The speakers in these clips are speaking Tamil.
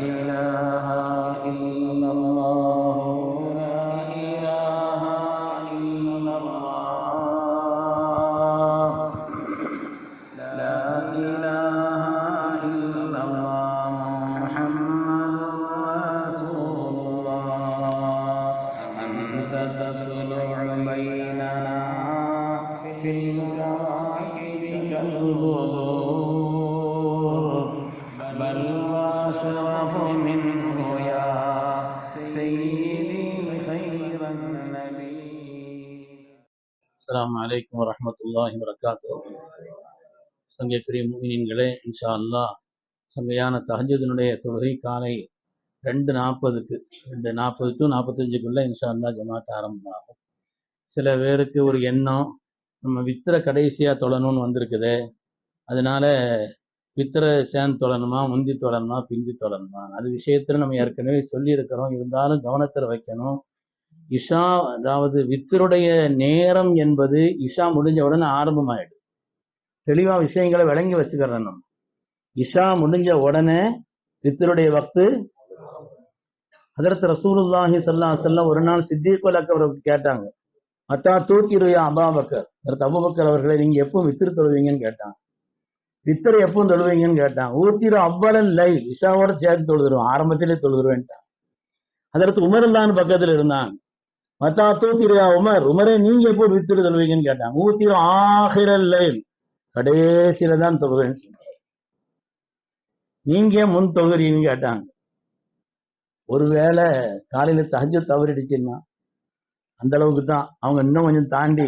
إله إلا الله அஸ்லாம் வலைக்கம் வரமத்துல்லாஹி சங்கை பிரிய மீனின்களே இன்ஷா அல்லா சங்கையான தஹஜுதனுடைய தொழுகை காலை ரெண்டு நாற்பதுக்கு ரெண்டு நாற்பது டு நாற்பத்தஞ்சுக்குள்ளே இன்ஷா அல்லா ஜமாத்த ஆரம்பமாகும். சில பேருக்கு ஒரு எண்ணம் நம்ம வித்திர கடைசியாக தொழணும்னு வந்திருக்குது அதனால வித்திர சேர்ந்து தொடரணுமா முந்தி தொடரணுமா பிந்தி தொழணுமா? அது விஷயத்துல நம்ம ஏற்கனவே சொல்லியிருக்கிறோம். இருந்தாலும் கவனத்தில் வைக்கணும். இஷா அதாவது வித்தருடைய நேரம் என்பது இஷா முடிஞ்ச உடனே ஆரம்பமாயிடும் தெளிவா விஷயங்களை விளங்கி வச்சுக்கிறோம் நம்ம. இஷா முடிஞ்ச உடனே வித்தருடைய வக்து அதற்கு ரசூலுல்லாஹி சல்லா செல்ல ஒரு நாள் சித்திகுல் அக்பருக்கு கேட்டாங்க. மத்தா தூக்கிருயா அபாபக்கர் அதற்கு அபுபக்கர் அவர்களை நீங்க எப்போ வித்திரு தொழுவீங்கன்னு கேட்டாங்க. வித்தரை எப்போ தொழுவீங்கன்னு கேட்டான். ஊத்திரு அவ்வளவு லை இஷாவோட சேர்த்து தொழுதுருவான். ஆரம்பத்திலே தொழுதுருவேன்ட்டான். அதற்கு உமரல்லான்னு பக்கத்துல இருந்தாங்க மத்தா தூத்திரியா உமர் உமரே நீங்க எப்போ வித்திரு தொழுவீங்கன்னு கேட்டாங்க ஊத்திரு ஆகிரல் லைல் கடைசியில தான் தொழுவேன்னு சொன்னான். நீங்க ஏன் முன் தொழுகிறீங்கன்னு கேட்டாங்க. ஒருவேளை காலையில தஹஜ்ஜு தவறிடுச்சுன்னா அந்த அளவுக்கு தான். அவங்க இன்னும் கொஞ்சம் தாண்டி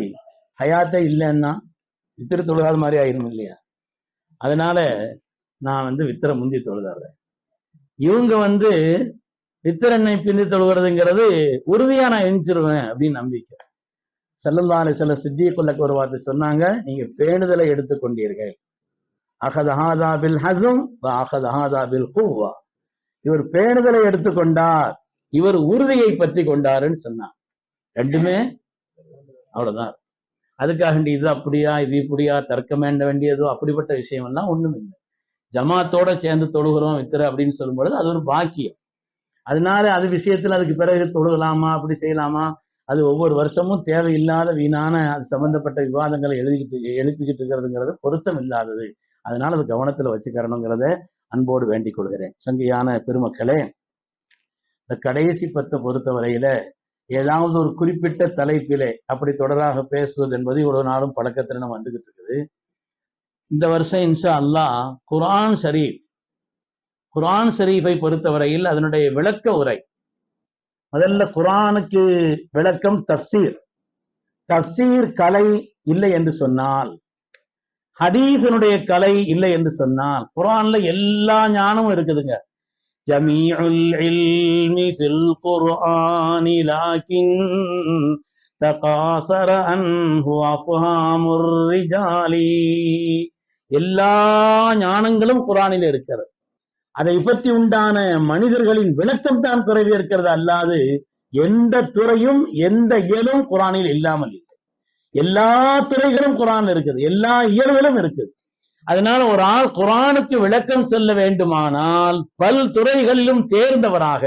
ஹயாத்தே இல்லைன்னா வித்திர தொழுகாத மாதிரி ஆயிரும் இல்லையா? அதனால நான் வந்து வித்திர முந்தி தொழுதாடுறேன் இவங்க வந்து வித்திரனை பிந்தி தொழுகிறதுங்கிறது உறுதியா நான் எஞ்சிருவேன் அப்படின்னு நம்பிக்கை. செல்லந்தான சில சித்திய கொள்ளக்கு ஒரு வார்த்தை சொன்னாங்க நீங்க பேணுதலை எடுத்துக்கொண்டீர்கள் அகதஹாதா பில் ஹசும் அகதஹாதா பில் கூவா இவர் பேணுதலை எடுத்துக்கொண்டார் இவர் உறுதியை பற்றி கொண்டாருன்னு சொன்னார். ரெண்டுமே அவ்வளவுதான். அதுக்காக இது அப்படியா இது இப்படியா தர்க்கம் வேண்ட வேண்டியதோ அப்படிப்பட்ட விஷயம் எல்லாம் ஒண்ணும் இல்லை ஜமாத்தோட சேர்ந்து தொழுகிறோம் வித்திர அப்படின்னு சொல்லும்பொழுது அது ஒரு பாக்கியம். அதனால அது விஷயத்துல அதுக்கு பிறகு தொழுகலாமா அப்படி செய்யலாமா அது ஒவ்வொரு வருஷமும் தேவையில்லாத வீணான அது சம்பந்தப்பட்ட விவாதங்களை எழுதிக்கிட்டு எழுப்பிக்கிட்டு இருக்கிறதுங்கிறது பொருத்தம் இல்லாதது அதனால அது கவனத்துல வச்சுக்கிறணுங்கிறத அன்போடு வேண்டிக் கொள்கிறேன். சங்கையான பெருமக்களே இந்த கடைசி பத்தை பொறுத்தவரையில ஏதாவது ஒரு குறிப்பிட்ட தலைப்பிலே அப்படி தொடராக பேசுவது என்பது இவ்வளவு நாளும் பழக்கத்தில் நம்ம வந்துகிட்டு இருக்குது. இந்த வருஷம் இன்ஷா அல்லாஹ் குரான் ஷரீஃப் குரான் ஷரீஃபை பொறுத்தவரையில் அதனுடைய விளக்க உரை. முதல்ல குரானுக்கு விளக்கம் தப்சீர் தப்சீர் கலை இல்லை என்று சொன்னால் ஹதீஸினுடைய கலை இல்லை என்று சொன்னால் குரான்ல எல்லா ஞானமும் இருக்குதுங்க. جميع العلم في القرآن لكن தகாசர அன்ஹு அஃப்ஹாமுர் ரிஜாலி எல்லா ஞானங்களும் குரானில் இருக்கிறது. அதை பற்றி உண்டான மனிதர்களின் விளக்கம் தான் குறைவி இருக்கிறது அல்லாது எந்த துறையும் எந்த இயலும் குரானில் இல்லாமல் இல்லை. எல்லா துறைகளும் குரான் இருக்குது. எல்லா இயல்களும் இருக்குது. அதனால ஒரு ஆள் குரானுக்கு விளக்கம் சொல்ல வேண்டுமானால் பல் துறைகளிலும் தேர்ந்தவராக.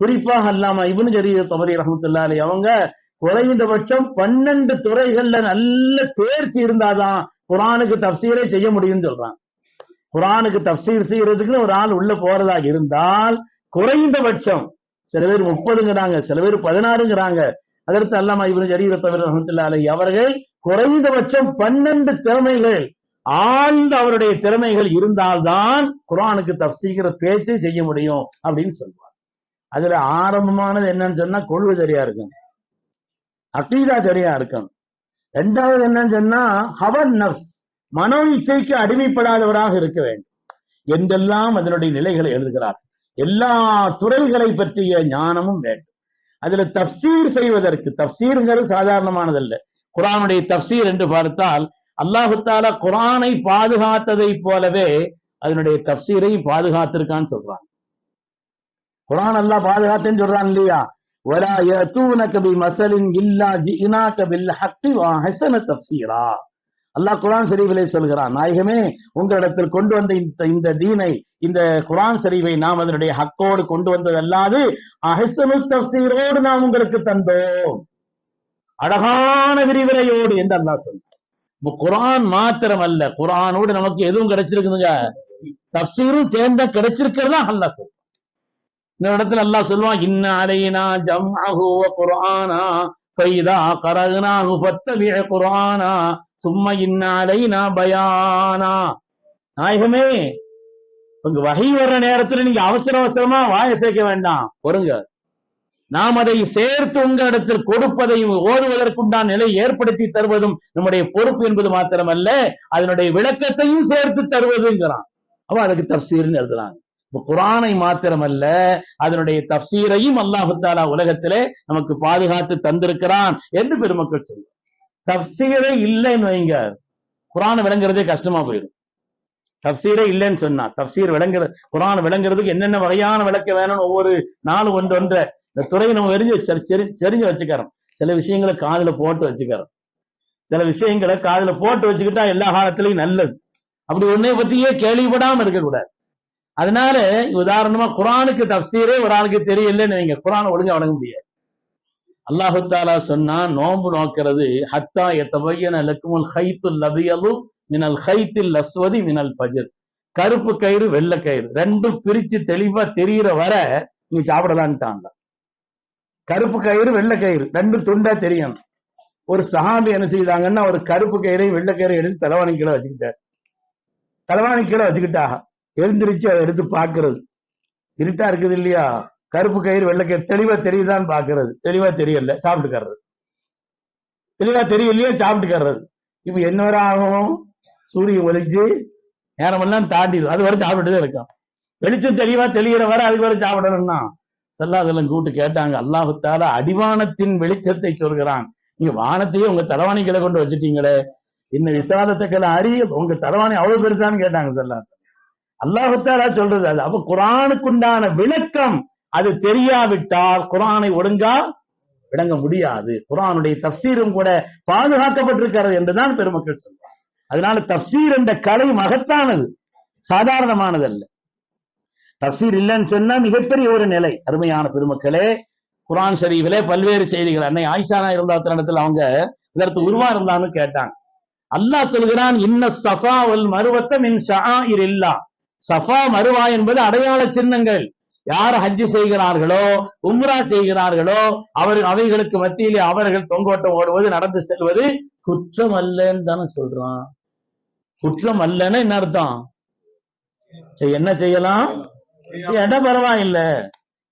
குறிப்பாக அல்லாம இவனு ஜரீர் தவறி ரஹமத்துல்லா அலி அவங்க குறைந்தபட்சம் பன்னெண்டு துறைகள்ல நல்ல தேர்ச்சி இருந்தாதான் குரானுக்கு தப்சீரே செய்ய முடியும்னு சொல்றாங்க. குரானுக்கு தப்சீர் செய்யறதுக்குன்னு ஒரு ஆள் உள்ள போறதா இருந்தால் குறைந்தபட்சம் சில பேர் முப்பதுங்கிறாங்க சில பேர் பதினாறுங்கிறாங்க. அதற்கு அல்லாம இவனு ஜரீர் தவறி ரஹமத்துல்லா அலி அவர்கள் குறைந்தபட்சம் பன்னெண்டு திறமைகள் ஆழ்ந்த அவருடைய திறமைகள் இருந்தால்தான் குரானுக்கு தப்சீகிற பேச்சை செய்ய முடியும் அப்படின்னு சொல்வார். அதுல ஆரம்பமானது என்னன்னு சொன்னா கொள்கை சரியா இருக்கும் அக்கீதா சரியா இருக்கும் ரெண்டாவது என்னன்னு சொன்னா ஹவர் நப்ஸ் மனோ இச்சைக்கு அடிமைப்படாதவராக இருக்க வேண்டும். என்றெல்லாம் அதனுடைய நிலைகளை எழுதுகிறார். எல்லா துறைகளை பற்றிய ஞானமும் வேண்டும். அதுல தப்சீர் செய்வதற்கு தப்சீருங்கிறது சாதாரணமானதல்ல. குரானுடைய தப்சீர் என்று பார்த்தால் அல்லாஹுத்தால குரானை பாதுகாத்ததை போலவே அதனுடைய தப்சீரை பாதுகாத்திருக்கான்னு சொல்றாங்க. குரான் எல்லாம் பாதுகாத்துன்னு சொல்றான் இல்லையா? வரா அல்லாஹ் குரான் ஷரீஃபிலே சொல்கிறான் நாயகமே உங்களிடத்தில் கொண்டு வந்த இந்த இந்த தீனை இந்த குரான் ஷரீஃபை நாம் அதனுடைய ஹக்கோடு கொண்டு வந்தது அல்லாது அஹசனு தப்சீரோடு நாம் உங்களுக்கு தந்தோம். அழகான விரிவுரையோடு என்று அல்லாஹ் சொன்னார் குரான் மாத்திரம் அல்ல குரானோடு நமக்கு எதுவும் கிடைச்சிருக்குதுங்க? தப்சீரும் சேர்ந்த கிடைச்சிருக்கிறதா? அல்லா சொல்றான். இந்த இடத்துல அல்லாஹ் சொல்லுவான் இன்ன அலைனா ஜம்அஹு குரானா பைதா கரகுனா கரனாஹு ஃபத்தபி குரானா சும்மா இன்ன அலைனா பயானா. நாயகமே உங்க வகை வர்ற நேரத்துல நீங்க அவசர அவசரமா வாய சேர்க்க வேண்டாம். பொறுங்க. நாம் அதை சேர்த்து உங்களிடத்தில் கொடுப்பதையும் ஓடுவதற்குண்டான நிலை ஏற்படுத்தி தருவதும் நம்முடைய பொறுப்பு என்பது மாத்திரமல்ல அதனுடைய விளக்கத்தையும் சேர்த்து தருவதுங்கிறான். அவ அதுக்கு தப்சீர்னு எழுதுறாங்க இப்ப குரானை மாத்திரமல்ல அதனுடைய தப்சீரையும் அல்லாஹு தாலா உலகத்திலே நமக்கு பாதுகாத்து தந்திருக்கிறான் என்று பெருமக்கள் சொல்லும் தப்சீரே இல்லைன்னு வைங்க. குரான் விளங்குறதே கஷ்டமா போயிடும். தப்சீரே இல்லைன்னு சொன்னா தப்சீர் விளங்குற குரான் விளங்குறதுக்கு என்னென்ன வகையான விளக்க வேணும்னு ஒவ்வொரு நாள் ஒன்று ஒன்றை இந்த துறையை நம்ம தெரிஞ்சு தெரிஞ்சு செறிஞ்சு வச்சுக்கிறோம். சில விஷயங்களை காதுல போட்டு வச்சுக்கிறோம். சில விஷயங்களை காதுல போட்டு வச்சுக்கிட்டா எல்லா காலத்திலையும் நல்லது. அப்படி ஒன்னே பத்தியே கேள்விப்படாம இருக்கக்கூடாது. அதனால உதாரணமா குரானுக்கு தப்சீரே ஒரு ஆளுக்கு தெரியலன்னு நீங்க குரான் ஒழுங்கா வழங்க முடியாது. அல்லாஹு தாலா சொன்னா நோன்பு நோக்கிறது ஹத்தா எத்தபையன லக்குமுல் ஹைத்துல் லபியலு மினல் ஹைத்தில் லஸ்வதி மினல் பஜர் கருப்பு கயிறு வெள்ளை கயிறு. ரெண்டும் பிரிச்சு தெளிவா தெரியிற வர நீ சாப்பிடலான்ட்டாங்க. கருப்பு கயிறு வெள்ளை கயிறு. ரெண்டு துண்டா தெரியும். ஒரு சஹாபி என்ன செய்தாங்கன்னா ஒரு கருப்பு கயிறையும் வெள்ளை கயிறை எடுத்து தலைவாணி கீழே வச்சுக்கிட்டார். தலைவாணி கீழே வச்சுக்கிட்டாக எழுந்திருச்சு அதை எடுத்து பாக்குறது இருட்டா இருக்குது இல்லையா? கருப்பு கயிறு வெள்ளை கயிறு. தெளிவா தெரியுதான்னு பாக்குறது தெளிவா தெரியல. சாப்பிட்டுக்கறது. தெளிவா தெரியலையே சாப்பிட்டுக்கறது. இப்ப என்ன வரை ஆகும் சூரியன் ஒளிச்சு நேரமெல்லாம் தாண்டிடும். அது வரை சாப்பிட்டுதான் இருக்கும் வெளிச்சம் தெளிவா தெளிகிற வரை அதுக்கு வரை சாப்பிடணும்னா செல்லாதெல்லாம் கூட்டு கேட்டாங்க. அல்லாஹுத்தால அடிவானத்தின் வெளிச்சத்தை சொல்கிறான். நீங்க வானத்தையே உங்க தலைவாணிகளை கொண்டு வச்சுட்டீங்களே. இன்னும் விசாதத்துக்களை அறிய உங்க தரவாணி அவ்வளவு பெருசான்னு கேட்டாங்க செல்லா அல்லாஹு சொல்றது அது. அப்ப குரானுக்குண்டான விளக்கம் அது தெரியாவிட்டால் குரானை ஒழுங்கா விளங்க முடியாது. குரானுடைய தப்சீரும் கூட பாதுகாக்கப்பட்டிருக்கிறது என்றுதான் பெருமக்கள் சொல்றாங்க. அதனால தப்சீர் என்ற கலை மகத்தானது. சாதாரணமானது அல்ல தப்சீர் இல்லைன்னு சொன்னா மிகப்பெரிய ஒரு நிலை. அருமையான பெருமக்களே குரான் ஷரீஃபிலே பல்வேறு செய்திகள். அன்னை ஆயிஷானா இருந்தா இடத்துல அவங்க இதற்கு உருவா இருந்தான்னு கேட்டாங்க. அல்லாஹ் சொல்கிறான் இன்ன சஃபா வல் மருவத்த மின் ஷாயிர் இல்லா. சஃபா மருவா என்பது அடையாள சின்னங்கள். யார் ஹஜ்ஜு செய்கிறார்களோ உம்ரா செய்கிறார்களோ அவர் அவைகளுக்கு மத்தியிலே அவர்கள் தொங்கோட்டம் ஓடுவது நடந்து செல்வது குற்றம் அல்லன்னு தானே சொல்றான். குற்றம் அல்லன்னு என்ன அர்த்தம்? சரி என்ன செய்யலாம்? என்ன பரவாயில்ல.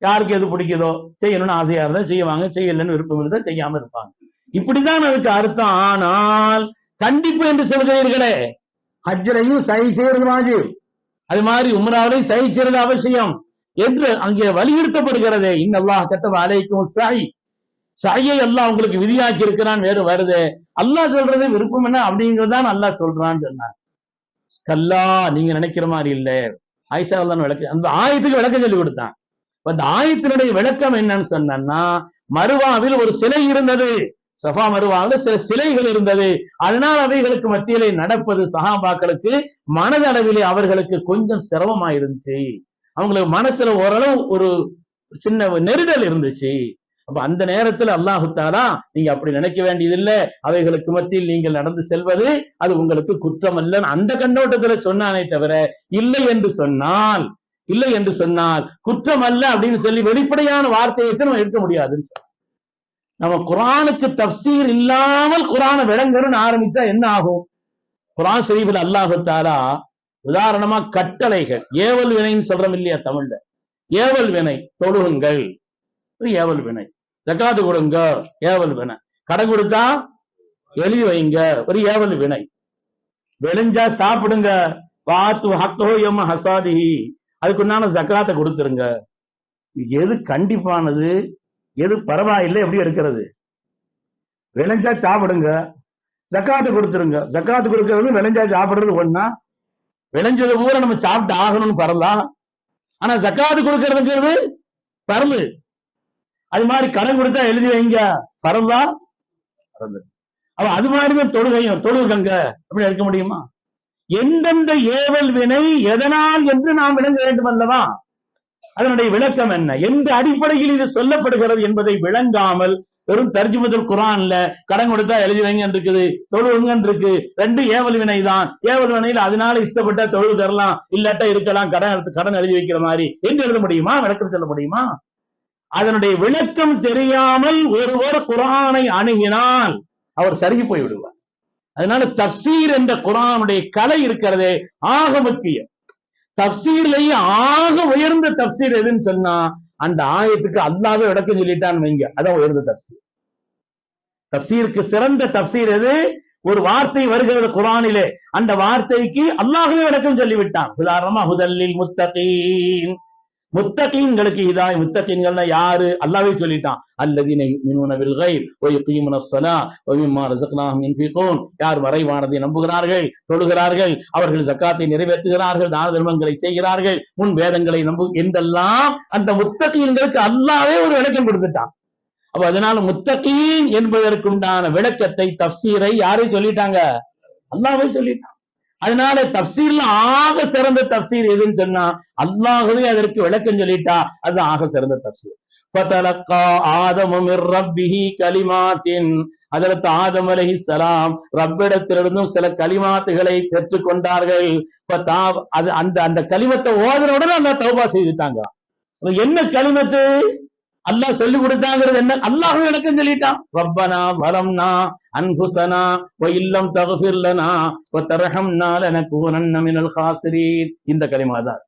யாருக்கு எது பிடிக்குதோ செய்யணும்னு ஆசையா இருந்தா செய்வாங்க செய்யலன்னு விருப்பம் இருந்தா செய்யாம இருப்பாங்க. இப்படிதான் அதுக்கு அர்த்தம். ஆனால் கண்டிப்பு என்று சொல்கிறீர்களே ஹஜ்ஜரையும் சை செய்யறது வாஜிப் அது மாதிரி உம்ராவிலையும் சை செய்யறது அவசியம் என்று அங்கே வலியுறுத்தப்படுகிறதே. இன்னல்லாஹ் கத்தவ அலைக்கும் சாய் சாயை அல்லாஹ் உங்களுக்கு விதியாக்கி இருக்கிறான் வேறு வருது. அல்லாஹ் சொல்றது விருப்பம் என்ன அப்படிங்கறதான் அல்லாஹ் சொல்றான்னு சொன்னான். கல்லா நீங்க நினைக்கிற மாதிரி இல்ல. ஆயிஷா தான் விளக்க அந்த ஆயத்துக்கு விளக்கம் சொல்லி கொடுத்தான். அந்த ஆயத்தினுடைய விளக்கம் என்னன்னு சொன்னா மருவாவில் ஒரு சிலை இருந்தது. சஃபா மருவாவில் சில சிலைகள் இருந்தது. அதனால் அவைகளுக்கு மத்தியிலே நடப்பது சஹாபாக்களுக்கு மனதளவிலே அவர்களுக்கு கொஞ்சம் சிரமமா இருந்துச்சு அவங்களுக்கு மனசுல ஓரளவு ஒரு சின்ன நெருடல் இருந்துச்சு. அப்ப அந்த நேரத்துல அல்லாஹு தாலா நீங்க அப்படி நினைக்க வேண்டியதில்லை. அவைகளுக்கு மத்தியில் நீங்கள் நடந்து செல்வது அது உங்களுக்கு குற்றம் அல்ல அந்த கண்ணோட்டத்துல சொன்னானே தவிர இல்லை என்று சொன்னால் இல்லை என்று சொன்னால் குற்றம் அல்ல அப்படின்னு சொல்லி வெளிப்படையான வார்த்தையை வச்சு நம்ம எடுக்க முடியாதுன்னு நம்ம குரானுக்கு தப்சீர் இல்லாமல் குரானை விளங்கணும்னு ஆரம்பிச்சா என்ன ஆகும்? குரான் ஷரீஃபில் அல்லாஹு தாலா உதாரணமா கட்டளைகள் ஏவல் வினைன்னு சொல்றோம் இல்லையா தமிழ்ல? ஏவல் வினை தொழுகுங்கள். ஏவல் வினை. ஜக்காத்து கொடுங்க ஏவல் வினை. கடன் கொடுத்தா எழுதி வைங்க ஒரு ஏவல் வினை. விளைஞ்சா சாப்பிடுங்க. வாத்து ஹத்தோ எம்ம ஹசாதிஹி அதுக்குண்டான ஜக்காத்தை கொடுத்துருங்க. எது கண்டிப்பானது எது பரவாயில்லை எப்படி எடுக்கிறது? விளைஞ்சா சாப்பிடுங்க. ஜக்காத்து கொடுத்துருங்க. ஜக்காத்து கொடுக்கறது விளைஞ்சா சாப்பிடுறது ஒண்ணா? விளைஞ்சது பூரா நம்ம சாப்பிட்டு ஆகணும்னு பரலாம் ஆனா ஜக்காத்து கொடுக்கறதுங்கிறது பரலு அது மாதிரி கடன் கொடுத்தா எழுதி வைங்க. பரவா பரந்து அவ அது மாதிரிதான் தொழுகையும் தொழுகங்க அப்படி இருக்க முடியுமா? எந்தெந்த ஏவல் வினை எதனால் என்று நாம் விளங்க வேண்டும் அல்லவா? அதனுடைய விளக்கம் என்ன? எந்த அடிப்படையில் இது சொல்லப்படுகிறது என்பதை விளங்காமல் வெறும் தர்ஜுமத்துல் குரான்ல கடன் கொடுத்தா எழுதி வைங்கன்னு இருக்குது தொழுவுங்கன்னு இருக்கு ரெண்டு ஏவல் வினை தான். ஏவல் வினையில் அதனால இஷ்டப்பட்ட தொழில் தரலாம் இல்லாட்டா இருக்கலாம் கடன் எடுத்து கடன் எழுதி வைக்கிற மாதிரி. என்று எழுத முடியுமா? விளக்கம் சொல்ல முடியுமா? அதனுடைய விளக்கம் தெரியாமல் ஒருவர் குரானை அணுகினால் அவர் சருகி போய் விடுவார் அதனால தப்சீர் என்ற குரானுடைய கலை இருக்கிறதே ஆக முக்கியம். தப்சீர்லயே ஆக உயர்ந்த தப்சீர் எதுன்னு சொன்னா அந்த ஆயத்துக்கு அல்லாவே விளக்கம் சொல்லிட்டான்னு வைங்க. அதான் உயர்ந்த தப்சீர். தப்சீருக்கு சிறந்த தப்சீர் எது? ஒரு வார்த்தை வருகிறது குரானிலே. அந்த வார்த்தைக்கு அல்லாஹவே விளக்கம் சொல்லிவிட்டான். உதாரணமா முதலில் முத்தகீன். முத்தகீன்களுக்கு இதாய். முத்தகீன்கள்னா யாரு? அல்லாவே சொல்லிட்டான். அல்லதீனை யுமினூன பில் கைப் வ யுகீமுன யார் மறைவானதை நம்புகிறார்கள்? தொழுகிறார்கள். அவர்கள் சக்காத்தை நிறைவேற்றுகிறார்கள். தான தர்மங்களை செய்கிறார்கள். முன் வேதங்களை நம்பு என்றெல்லாம் அந்த முத்தகீன்களுக்கு அல்லாவே ஒரு விளக்கம் கொடுத்துட்டான். அப்ப அதனால முத்தகீன் என்பதற்குண்டான விளக்கத்தை தப்சீரை யாரை சொல்லிட்டாங்க? அல்லாவே சொல்லிட்டான். அதனால தப்சீர்ல ஆக சிறந்த தப்சீர் எதுன்னு சொன்னா அல்லாஹ்வே அதற்கு விளக்கம் சொல்லிட்டா அது ஆக சிறந்த தப்சீர். ஃபதலக்கா ஆதமும் ரப்பிஹி கலிமாத்தின். அதற்கு ஆதம் அலைஹிஸ்ஸலாம் ரப்பிடத்திலிருந்தும் சில கலிமாத்துகளை பெற்றுக்கொண்டார்கள். அது அந்த அந்த கலிமத்தை ஓதுன உடனே அந்த தௌபா செய்துட்டாங்க. என்ன கலிமத்து? அல்லாஹ் சொல்லி கொடுத்தாங்கிறது என்ன? அல்லாஹ் எனக்கும் சொல்லிட்டான். ரப்பனா வரம்னா அன்புசனா ஓ இல்லம் தகுஃபிர் லனா வ தர்ஹம்னா லனகூனன்ன இந்த கலிமா தான்.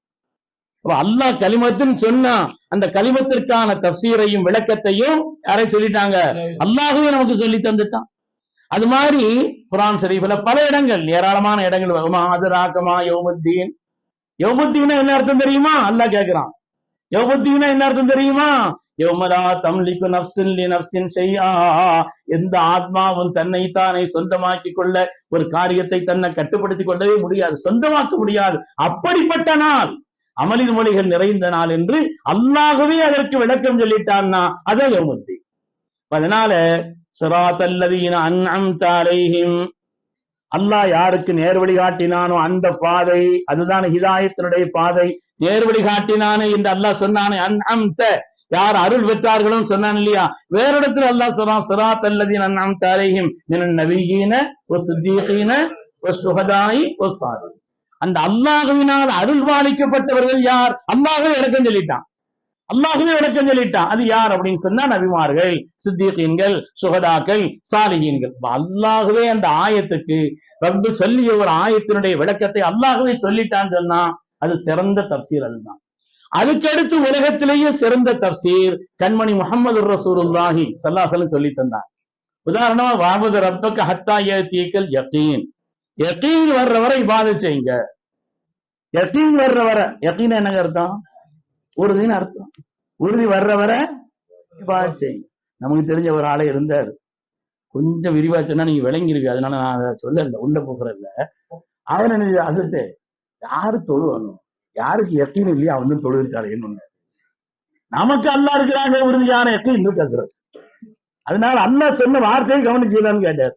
அப்ப அல்லாஹ் கலிமத்துன்னு சொன்னா அந்த கலிமத்திற்கான தப்சீரையும் விளக்கத்தையும் யாரை சொல்லிட்டாங்க. அல்லாஹுவே நமக்கு சொல்லி தந்துட்டான். அது மாதிரி குரான் ஷரீஃப்ல பல இடங்கள் ஏராளமான இடங்கள். வருமா அது ராக்கமா யோமுத்தீன். யோமுத்தீனா என்ன அர்த்தம் தெரியுமா? அல்லாஹ் கேட்கிறான் யோமுத்தீனா என்ன அர்த்தம் தெரியுமா? யோமரா தம்லிக்கு நப்சின் லி நப்சின் செய்யா எந்த ஆத்மாவும் தன்னை தானே சொந்தமாக்கிக் கொள்ள ஒரு காரியத்தை தன்னை கட்டுப்படுத்திக் கொள்ளவே முடியாது சொந்தமாக்க முடியாது. அப்படிப்பட்ட நாள் அமலின் மொழிகள் நிறைந்த நாள் என்று அல்லாகவே அதற்கு விளக்கம் சொல்லிட்டான்னா அதே யோமுத்தி அதனால சிராத்தல்லதீன அன்னம் அலைஹிம் அல்லாஹ் யாருக்கு நேர்வழி காட்டினானோ அந்த பாதை அதுதான் ஹிதாயத்தினுடைய பாதை. நேர்வழி காட்டினானே என்று அல்லாஹ் சொன்னானே அன்அம்த. யார் அருள் பெற்றார்களோ சொன்னான் இல்லையா? வேற இடத்துல அல்லாஹ் சொல்றான் சிரா தல்லதி அன்அம்த அலைஹிம் நவீன ஒரு வ சித்தீகீன அந்த அல்லாஹுவினால் அருள் பாலிக்கப்பட்டவர்கள் யார்? அல்லாஹுவே இடக்கம் சொல்லிட்டான். அல்லாஹுவே விளக்கம் சொல்லிட்டான். அது யார் அப்படின்னு சொன்னா நபிமார்கள் சித்திகீன்கள் சுகதாக்கள் சாலிகீன்கள் அப்ப அந்த ஆயத்துக்கு ரப்பு சொல்லிய ஒரு ஆயத்தினுடைய விளக்கத்தை அல்லாஹ்வே சொல்லிட்டான்னு சொன்னா அது சிறந்த தப்சீர் அதுதான். அதுக்கடுத்து உலகத்திலேயே சிறந்த தப்சீர் கண்மணி முகமது ரசூருல்லாஹி சல்லாசலம் சொல்லி தந்தார் உதாரணமா வாபது ரப்பக்க ஹத்தா ஏத்தீக்கல் யக்கீன் யக்கீன் வர்ற வரை செய்யுங்க. யக்கீன் வர்ற வரை என்னங்க அர்த்தம்? உறுதின்னு அர்த்தம். உறுதி வர்ற வரை செய்யுங்க. நமக்கு தெரிஞ்ச ஒரு ஆளே இருந்தார். கொஞ்சம் விரிவா சொன்னா நீங்க விளங்கிருக்கு அதனால நான் அதை சொல்லல உள்ள போகிறதில்ல அவன் என்ன அசத்து. யாரு தொழுவணும்? யாருக்கு யக்கீன் இல்லையா அவன் வந்து தொழுவிச்சாரு நமக்கு அல்லா இருக்கிறாங்க உறுதியான யக்கீன் இன்னும் பேசுறது அதனால அல்லாஹ் சொன்ன வார்த்தையை கவனிச்சீங்களான்னு கேட்டார்.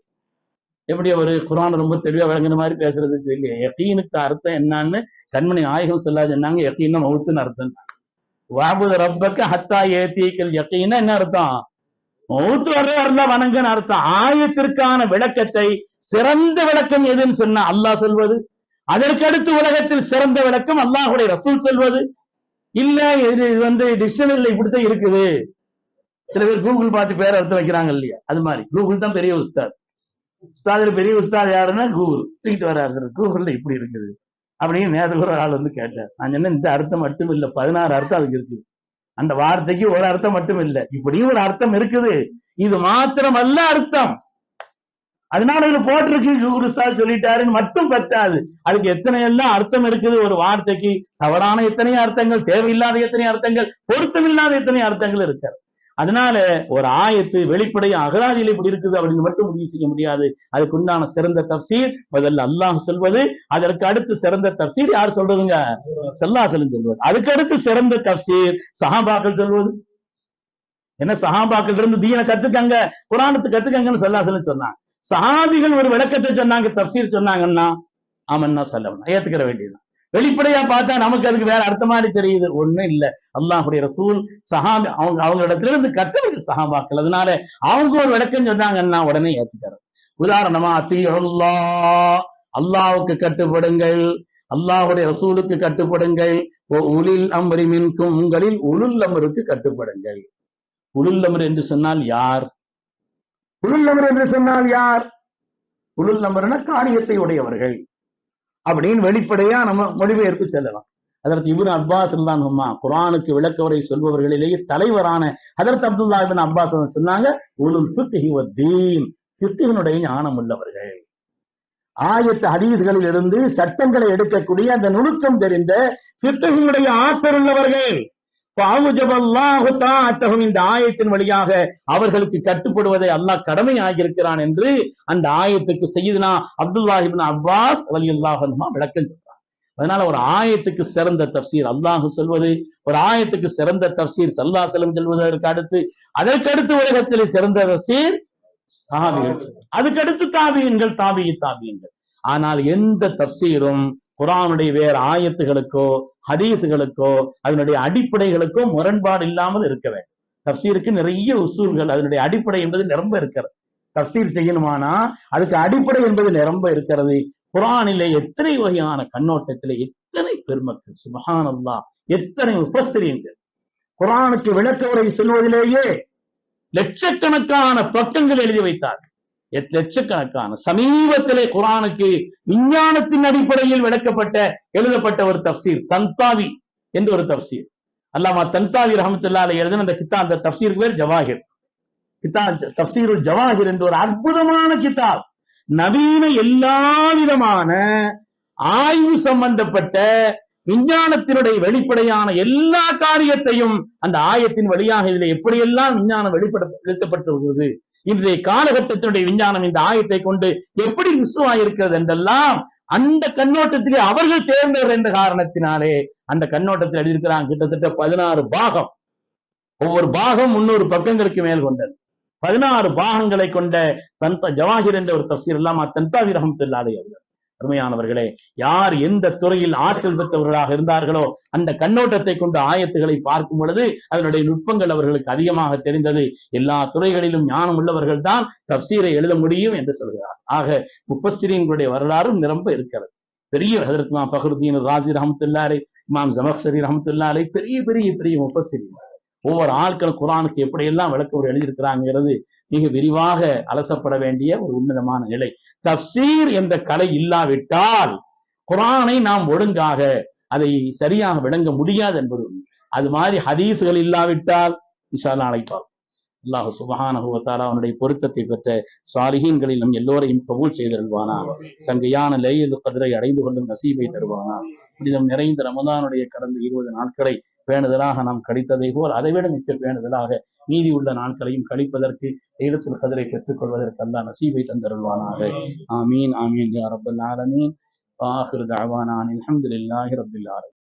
எப்படி ஒரு குரான் ரொம்ப தெளிவா விளங்குற மாதிரி பேசுறதுக்கு இல்லையா யக்கீனுக்கு அர்த்தம் என்னன்னு கண்மணி ஆயகம் சொல்லாது சொன்னாங்க. யக்கீன்னா மவுத்துன்னு அர்த்தம். வாபுத ரப்பக்க ஹத்தா ஏத்திக்கல் யக்கீன்னா என்ன அர்த்தம்? மௌத்து வர்ற வரல வணங்கன்னு அர்த்தம். ஆயத்திற்கான விளக்கத்தை சிறந்த விளக்கம் எதுன்னு சொன்னா அல்லாஹ் சொல்வது? அதற்கடுத்து உலகத்தில் சிறந்த விளக்கம் அல்லாஹுடைய ரசூல் சொல்வது. இல்ல இது இது வந்து டிக்ஷனரியில இப்படித்தான் இருக்குது. சில பேர் கூகுள் பார்த்து பேர் அர்த்தம் வைக்கிறாங்க இல்லையா? அது மாதிரி. கூகுள் தான் பெரிய உஸ்தாத். உஸ்தாதில் பெரிய உஸ்தாத் யாருன்னா கூகுள் தூக்கிட்டு வர கூகுள்ல இப்படி இருக்குது. அப்படின்னு நேரத்துக்கு ஒரு ஆள் வந்து கேட்டார். நான் சொன்னேன் இந்த அர்த்தம் மட்டும் இல்ல. பதினாறு அர்த்தம் அதுக்கு இருக்குது அந்த வார்த்தைக்கு ஒரு அர்த்தம் மட்டும் இல்ல. இப்படியும் ஒரு அர்த்தம் இருக்குது. இது மாத்திரம் அல்ல அர்த்தம். அதனால இதுல போட்டிருக்கு. குருசா சொல்லிட்டாருன்னு மட்டும் பத்தாது. அதுக்கு எத்தனை எல்லாம் அர்த்தம் இருக்குது? ஒரு வார்த்தைக்கு தவறான எத்தனை அர்த்தங்கள்? தேவையில்லாத எத்தனை அர்த்தங்கள்? பொருத்தமில்லாத எத்தனை அர்த்தங்கள் இருக்காரு அதனால ஒரு ஆயத்து வெளிப்படைய அகராதியில் இப்படி இருக்குது அப்படின்னு மட்டும் முடிவு செய்ய முடியாது. அதுக்கு உண்டான சிறந்த தப்சீர் முதல்ல அல்லாஹ் சொல்வது அதற்கு அடுத்து சிறந்த தப்சீர் யார் சொல்றதுங்க? செல்லா செல்லும் சொல்வது. அதுக்கு அடுத்து சிறந்த தப்சீர் சஹாபாக்கள் சொல்வது. என்ன சஹாபாக்கள் இருந்து தீன கத்துக்கங்க குரானத்து கத்துக்கங்கன்னு செல்லாசலம் சொன்னாங்க. சஹாபிகள் ஒரு விளக்கத்தை சொன்னாங்க தப்சீர் சொன்னாங்கன்னா ஆமன்னா சொல்லணும் ஏத்துக்கிற வேண்டியதுதான். வெளிப்படையா பார்த்தா நமக்கு அதுக்கு வேற அர்த்த மாதிரி தெரியுது. ஒண்ணும் இல்ல. அல்லாஹுடைய ரசூல் சஹாபி அவங்க அவங்க இடத்துல இருந்து கத்தவர்கள் சஹாபாக்கள். அதனால அவங்க ஒரு விளக்கம் சொன்னாங்கன்னா உடனே ஏத்துக்கிறார் உதாரணமா அத்தியுல்லா அல்லாவுக்கு கட்டுப்படுங்கள். அல்லாஹுடைய ரசூலுக்கு கட்டுப்படுங்கள். ஓ உலில் அம்ரி மின்கும். உங்களில் உளுல் அமருக்கு கட்டுப்படுங்கள். உளுல் அமர் என்று சொன்னால் யார்? உலுல் நபர் என்று சொன்னால் யார்? உலுல் நபர்னா காரியத்தை உடையவர்கள். அப்படின்னு வெளிப்படையா நம்ம மொழிபெயர்ப்பு செல்லலாம். அதற்கு இவரு அப்பாஸ் அம்மா குரானுக்கு விளக்கவரை சொல்பவர்களிலேயே தலைவரான அதற்கு அப்துல்லா இபின் அப்பாஸ் சொன்னாங்க உலுல் ஃபிக்ஹி சித்திகனுடைய ஞானம் உள்ளவர்கள். ஆயத்த ஹதீஸ்களில் இருந்து சட்டங்களை எடுக்கக்கூடிய அந்த நுணுக்கம் தெரிந்த சித்தகனுடைய ஆற்றல் உள்ளவர்கள். இந்த ஆயத்தின் வழியாக அவர்களுக்கு கட்டுப்படுவதை அல்லாஹ் கடமை ஆகியிருக்கிறான் என்று அந்த ஆயத்துக்கு செய்யுதுனா அப்துல்லா அப்பாஸ் வலி அல்லாஹன்மா விளக்கம் சொல்றான் அதனால ஒரு ஆயத்துக்கு சிறந்த தப்சீர் அல்லாஹ் சொல்வது ஒரு ஆயத்துக்கு சிறந்த தப்சீர் சல்லா செல்லம் சொல்வதற்கு அடுத்து அதற்கு அடுத்து உலகத்திலே சிறந்த தப்சீர் சாபிகள் அதுக்கடுத்து தாபியன்கள் தாபிய தாபியன்கள் ஆனால் எந்த தப்சீரும் குரானுடைய வேறு ஆயத்துகளுக்கோ ஹதீஸுகளுக்கோ அதனுடைய அடிப்படைகளுக்கோ முரண்பாடு இல்லாமல் இருக்க வேண்டும். தப்சீருக்கு நிறைய உசூல்கள் அதனுடைய அடிப்படை என்பது நிரம்ப இருக்கிறது. தப்சீர் செய்யணுமானா? அதுக்கு அடிப்படை என்பது நிரம்ப இருக்கிறது. குரானிலே எத்தனை வகையான கண்ணோட்டத்திலே எத்தனை பெருமக்கள் சுபஹானல்லா எத்தனை உபசிரியங்கள் குரானுக்கு விளக்க உரை சொல்வதிலேயே லட்சக்கணக்கான பக்கங்கள் எழுதி வைத்தார்கள். லட்சக்கணக்கான சமீபத்திலே குரானுக்கு விஞ்ஞானத்தின் அடிப்படையில் விளக்கப்பட்ட எழுதப்பட்ட ஒரு தப்சீர் தந்தாவி என்று ஒரு தப்சீர். அல்லாமா தந்தாவி ரஹமத்துல்லால எழுதின அந்த கித்தா அந்த தப்சீருக்கு பேர் ஜவாஹிர். கித்தா தப்சீருல் ஜவாஹிர் என்று ஒரு அற்புதமான கிதாப் நவீன எல்லா விதமான ஆய்வு சம்பந்தப்பட்ட விஞ்ஞானத்தினுடைய வெளிப்படையான எல்லா காரியத்தையும் அந்த ஆயத்தின் வழியாக இதில் எப்படியெல்லாம் விஞ்ஞானம் வெளிப்பட எழுத்தப்பட்டு வருகிறது இன்றைய காலகட்டத்தினுடைய விஞ்ஞானம் இந்த ஆயத்தை கொண்டு எப்படி இருக்கிறது என்றெல்லாம் அந்த கண்ணோட்டத்திலே அவர்கள் தேர்ந்தவர் என்ற காரணத்தினாலே அந்த கண்ணோட்டத்தில் எழுதியிருக்கிறாங்க. கிட்டத்தட்ட பதினாறு பாகம். ஒவ்வொரு பாகம் முன்னூறு பக்கங்களுக்கு மேல் கொண்டது. பதினாறு பாகங்களை கொண்ட தந்த ஜவாஹிர் என்ற ஒரு தப்சீர் இல்லாம தந்தாவி ரஹமத்துல்லாலே அவர்கள். அருமையானவர்களே யார் எந்த துறையில் ஆற்றல் பெற்றவர்களாக இருந்தார்களோ அந்த கண்ணோட்டத்தை கொண்டு ஆயத்துகளை பார்க்கும் பொழுது அதனுடைய நுட்பங்கள் அவர்களுக்கு அதிகமாக தெரிந்தது. எல்லா துறைகளிலும் ஞானம் உள்ளவர்கள் தான் தப்சீரை எழுத முடியும் என்று சொல்கிறார். ஆக முப்பசிரியங்களுடைய வரலாறும் நிரம்ப இருக்கிறது. பெரிய ஹதரத்மா பஹருதீன் ராசி ரஹமத்துல்லாரை இமாம் ஜமக்சரி ரஹமத்துல்லாரை பெரிய பெரிய பெரிய முப்பசிரியர் ஒவ்வொரு ஆட்களும் குரானுக்கு எப்படியெல்லாம் விளக்க எழுதியிருக்கிறாங்கிறது மிக விரிவாக அலசப்பட வேண்டிய ஒரு உன்னதமான நிலை. தப்சீர் என்ற கலை இல்லாவிட்டால் குரானை நாம் ஒழுங்காக அதை சரியாக விளங்க முடியாது என்பது அது மாதிரி ஹதீசுகள் இல்லாவிட்டால் இன்ஷா அழைப்பார். அல்லாஹ் சுபஹானஹுவத்தாலா அவனுடைய பொருத்தத்தை பெற்ற சாலிஹீன்களில் நம் எல்லோரையும் கபூல் செய்திருவானா சங்கையான லேயது கதிரை அடைந்து கொள்ளும் நசீபை தருவானா? புனிதம் நிறைந்த ரமதானுடைய கடந்த இருபது நாட்களை பேணுதலாக நாம் கழித்ததை போல் அதைவிட மிக்க பேணுதலாக மீதி உள்ள நாட்களையும் கழிப்பதற்கு லைலத்துல் கதிரை பெற்றுக்கொள்வதற்கு அல்லாஹ் நசீபை தந்தருள்வானாக. ஆமீன் ஆமீன் யா ரப்பல் ஆலமீன். ஆஹிர் தஅவானா அனில் ஹம்துலில்லாஹி ஆலமீன்.